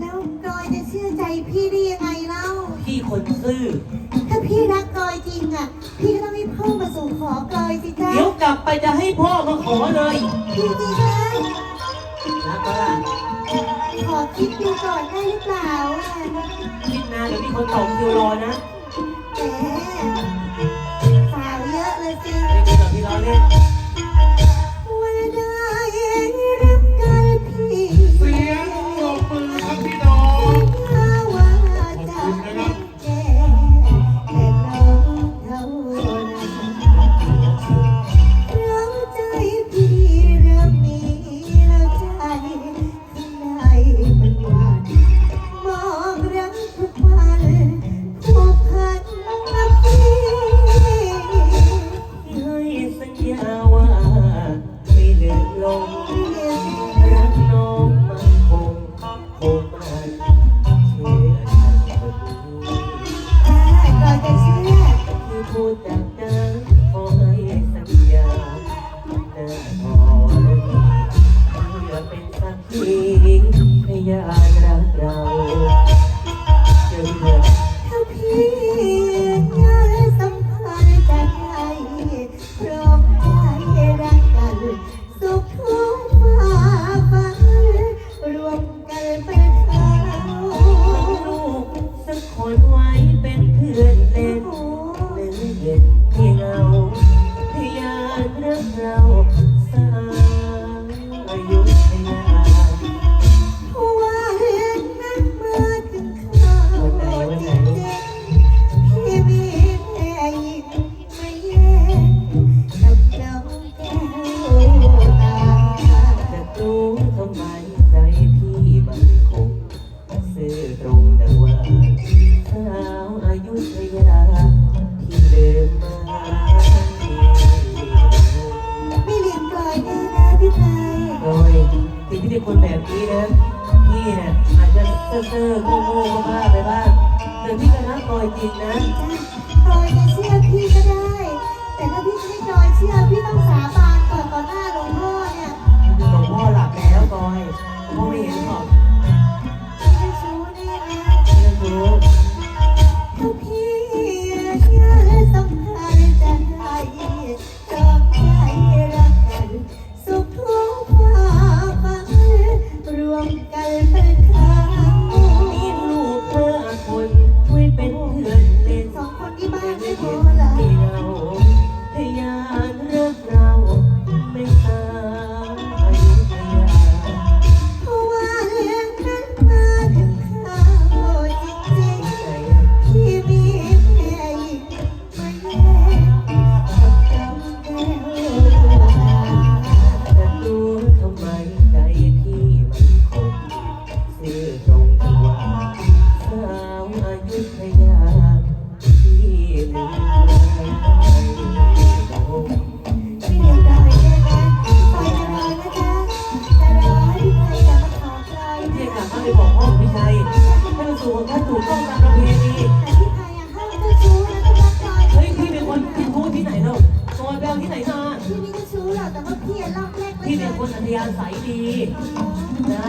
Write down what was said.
แล้วกอยจะเชื่อใจพี่ได้ยังไงเล่า พี่คนซื่อ ถ้าพี่รักกอยจริงอะ พี่ก็ต้องให้พ่อมาสู่ขอกอยสิจ๊ะเดี๋ยวกลับไปจะให้พ่อมาขอเลย จริงๆนะรักก็ล่ะขอคิดดูก่อนได้หรือเปล่าอะคิดนานเดี๋ยวมีคนต่อคิวรอนะแหมสาวเยอะเลยสิ ไม่มีต่อที่รอเล่นวัน เโง่โง่ๆบ้าๆไปบ้างแต่พี่ก็รักกอยจริงนะกลอยจะเชื่อพี่ก็ได้ แต่ถ้าพี่จะให้กลอยเชื่อพี่ต้องสาบานก่อนต่อหน้าหลวงพ่อเนี่ยหลวงพ่อหลับแล้วกอยพ่อไม่เห็นหรอกไม่ชู้แน่นะเรื่องรู้ถ้าพี่ยังสัมพันธ์จะให้จอมใจรักกันสุขทุกข์ฝ่าฟันรวมกัน ให้มันสู่ถ้าถูกต้องตามประเพณีแต่พี่ไทยอะห้ามเจ้าชู้นะที่รักกลอยเฮ้ยพี่เป็นคนที่ทูที่ไหนแล้วตอนแบลที่ไหนมาพี่ไม่เจ้าชู้หรอกแต่ว่าพี่อะรอบแรกไม่พี่เคเป็นยคนอัธยาศัยดีนะ